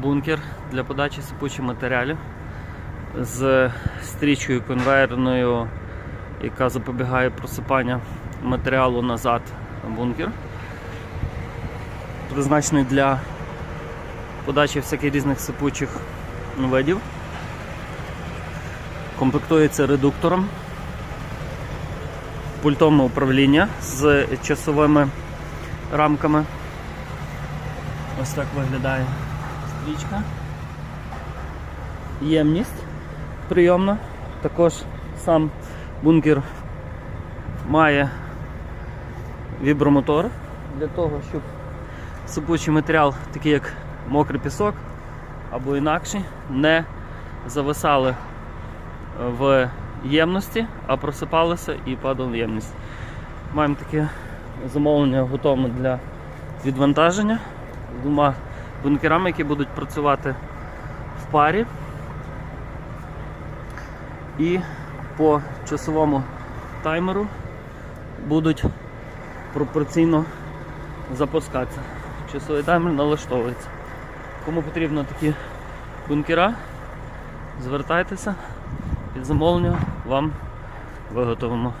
бункер для подачі сипучих матеріалів з стрічкою конвейерною, яка запобігає просипання матеріалу назад бункер. Призначений для подачі всяких різних сипучих видів. Комплектується редуктором, пультом управління з часовими рамками. Ось так виглядає стрічка. Ємність прийомна. Також сам бункер має вібромотор для того, щоб сипучий матеріал, такий як мокрий пісок або інакший, не зависали в ємності, а просипалися і падали в ємність. Маємо таке замовлення готове для відвантаження двома бункерами, які будуть працювати в парі. І по часовому таймеру будуть пропорційно запускатися. Часовий таймер налаштовується. Кому потрібно такі бункера, звертайтеся під замовлення вам виготовимо.